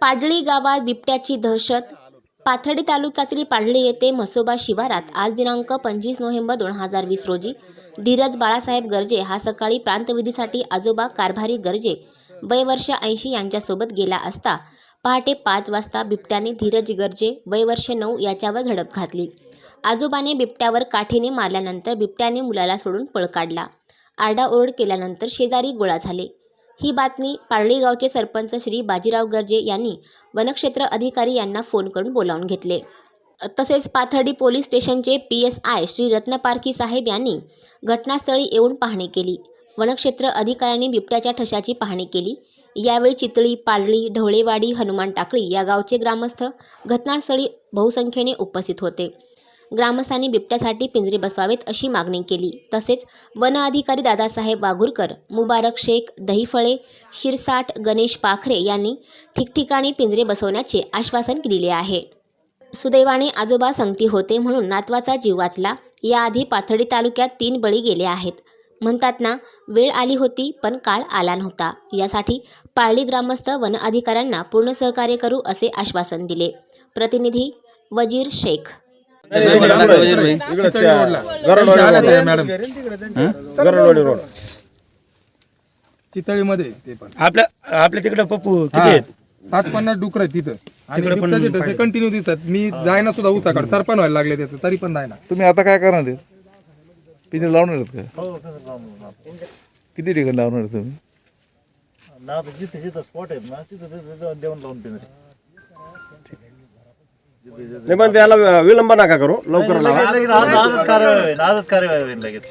पाडळी गावात बिबट्याची दहशत. पाथर्डी तालुक्यातील पाडळी येथे म्हसोबा शिवारात आज दिनांक पंचवीस नोव्हेंबर दोन हजार वीस रोजी. धीरज बाळासाहेब गर्जे हा सकाळी प्रांतविधीसाठी आजोबा कारभारी गर्जे वय वर्ष ऐंशी यांच्यासोबत गेला असता. पहाटे पाच वाजता बिबट्याने धीरज गर्जे वय वर्ष नऊ याच्यावर झडप घातली. आजोबाने बिबट्यावर काठीने मारल्यानंतर बिबट्याने मुलाला सोडून पळ काढला. आरडाओरड केल्यानंतर शेजारी गोळा झाले. ही बातमी पारळी गावचे सरपंच श्री बाजीराव गर्जे यांनी वनक्षेत्र अधिकारी यांना फोन करून बोलावून घेतले. तसेच पाथर्डी पोलीस स्टेशनचे P S I Shri Ratnaparkhi साहेब यांनी घटनास्थळी येऊन पाहणी केली. वनक्षेत्र अधिकाऱ्यांनी बिबट्याच्या ठशाची पाहणी केली. यावेळी चितळी पाडळी ढवळेवाडी हनुमान टाकळी या गावचे ग्रामस्थ घटनास्थळी बहुसंख्येने उपस्थित होते. ग्रामस्थांनी बिबट्यासाठी पिंजरे बसवावेत अशी मागणी केली. तसेच वन अधिकारी दादासाहेब वाघुरकर मुबारक शेख दहीफळे शिरसाट गणेश पाखरे यांनी ठिकठिकाणी पिंजरे बसवण्याचे आश्वासन दिले आहे. सुदैवाने आजोबा संगती होते म्हणून नातवाचा जीव वाचला. याआधी पाथर्डी तालुक्यात तीन बळी गेले आहेत. म्हणतात ना वेळ आली होती पण काळ आला नव्हता. यासाठी पाळली ग्रामस्थ वन अधिकाऱ्यांना पूर्ण सहकार्य करू असे आश्वासन दिले. प्रतिनिधी वजीर शेख गरडवाडी रोड चितळीमध्ये ते पण. आपल्या आपल्या तिकडं पप्पू किती हा. आहेत. पाच पन्नास डुकर आहेत तिथं. आणि बिबट्याचे कंटिन्यू दिसतात. मी जायना सुद्धा उसाकड सरपण व्हायला लागले त्याचं तरी पण जायना. तुम्ही आता काय करणार आहे? पिंजरे लावणार आहेत का? किती ठिकाणी लावणार आहे तुम्ही? ना जिथे जिथं स्पॉट आहेत ना तिथं तिथं देऊन लावून पिंजरे. नाही पण त्याला विलंब नका करू लवकर लावा लगेच लगेच आजच कार्यवाही होईल आजच कार्यवाही होईल लगेच